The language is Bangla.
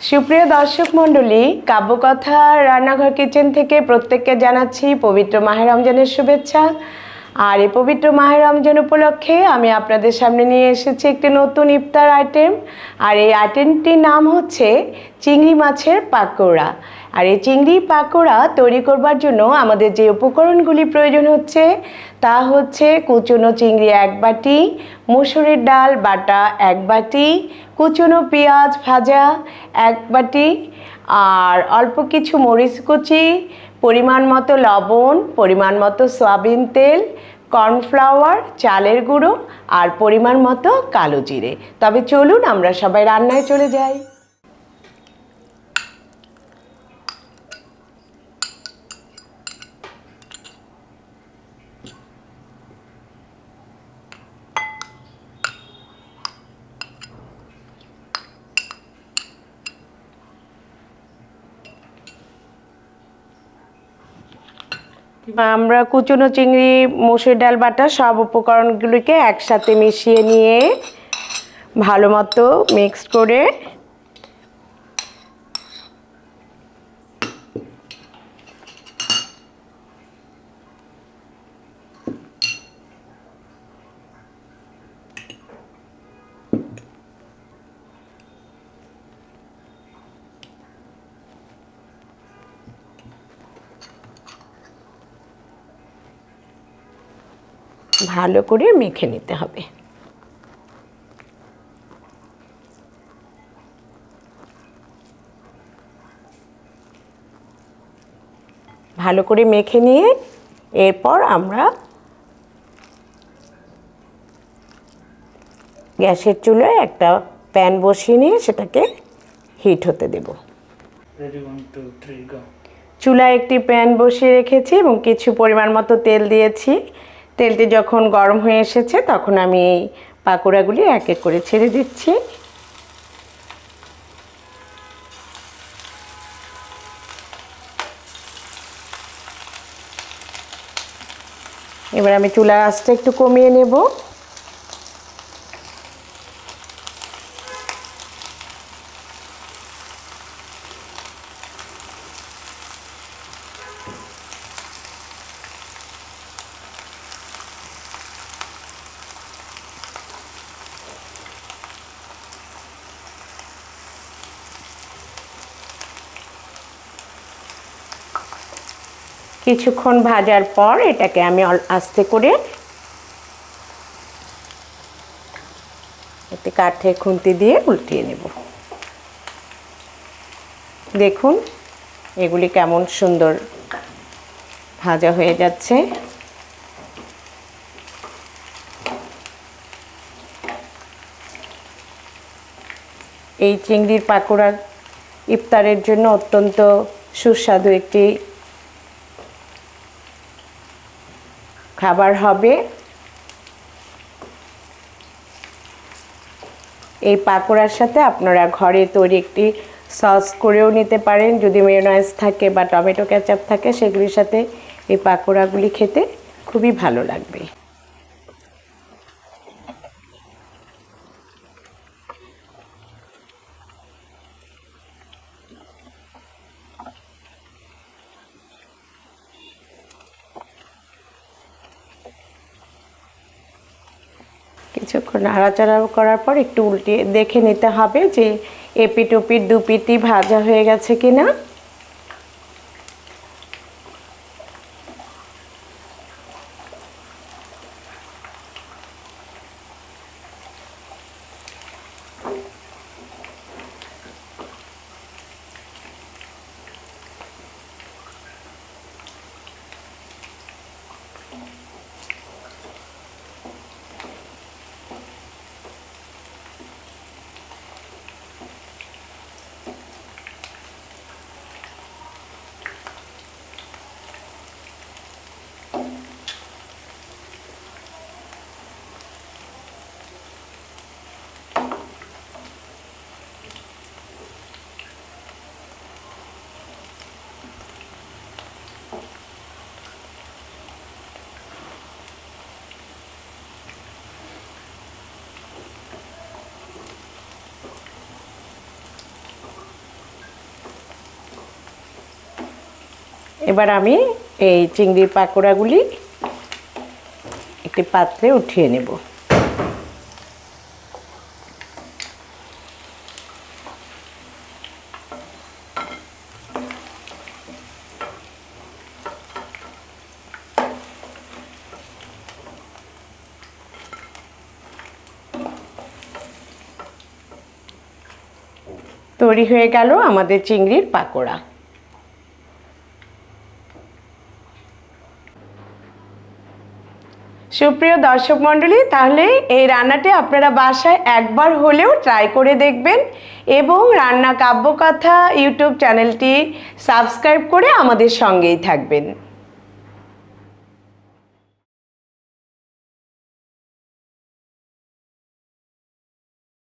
সুপ্রিয় দর্শক মণ্ডলী কাব্যকথা রান্নাঘর কিচেন থেকে প্রত্যেককে জানাচ্ছি পবিত্র মাহের রমজানের শুভেচ্ছা। আর এই পবিত্র মাহের রমজান উপলক্ষে আমি আপনাদের সামনে নিয়ে এসেছি একটি নতুন ইফতার আইটেম। আর এই আইটেমটির নাম হচ্ছে চিংড়ি মাছের পাকোড়া। আর এই চিংড়ি পাকোড়া তৈরি করবার জন্য আমাদের যে উপকরণগুলি প্রয়োজন হচ্ছে, তা হচ্ছে কুচনো চিংড়ি এক বাটি, মুসুরির ডাল বাটা এক বাটি, কুচনো পেঁয়াজ ভাজা এক বাটি আর অল্প কিছু মরিচ কুচি, পরিমাণ মতো লবণ, পরিমাণ মতো সয়াবিন তেল, কর্নফ্লাওয়ার, চালের গুঁড়ো আর পরিমাণ মতো কালো জিরে। তবে চলুন আমরা সবাই রান্নায় চলে যাই। আমরা কুচুনো চিংড়ি মসুর ডাল, বাটা সব উপকরণগুলিকে একসাথে মিশিয়ে নিয়ে ভালো মতো মিক্স করে ভালো করে মেখে নিতে হবে। ভালো করে মেখে নিয়ে এরপর আমরা গ্যাসের চুলায় একটা প্যান বসিয়ে নিয়ে সেটাকে হিট হতে দেব. চুলায় একটি প্যান বসিয়ে রেখেছি এবং কিছু পরিমাণ মতো তেল দিয়েছি। তেলটি যখন গরম হয়ে এসেছে, তখন আমি এই পাকোড়াগুলি এক এক করে ছেড়ে দিচ্ছি। এবার আমি চুলার আঁচটা একটু কমিয়ে নেব। কিছুক্ষণ ভাজার পর এটাকে আমি আস্তে করে একটি কাঠে খুন্তি দিয়ে উল্টিয়ে নেব। দেখুন, এগুলি কেমন সুন্দর ভাজা হয়ে যাচ্ছে। এই চিংড়ির পাকোড়া ইফতারের জন্য অত্যন্ত সুস্বাদু একটি খাবার হবে। এই পাকোড়ার সাথে আপনারা ঘরে তৈরি একটি সস করেও নিতে পারেন। যদি মেয়োনাইজ থাকে বা টমেটো ক্যাচাপ থাকে, সেগুলির সাথে এই পাকোড়াগুলি খেতে খুবই ভালো লাগবে। কিছুক্ষণ নাড়াচাড়া করার পর একটু উল্টিয়ে দেখে নিতে হবে যে এপিট ওপিট দুপিটি ভাজা হয়ে গেছে কিনা। এবার আমি এই চিংড়ির পাকোড়াগুলি একটি পাত্রে উঠিয়ে নেব। তৈরি হয়ে গেল আমাদের চিংড়ির পাকোড়া। সুপ্রিয় দর্শক মণ্ডলী, তাহলে এই রান্নাটি আপনারা বাসায় একবার হলেও ট্রাই করে দেখবেন এবং রান্না কাব্যকথা ইউটিউব চ্যানেলটি সাবস্ক্রাইব করে আমাদের সঙ্গেই থাকবেন।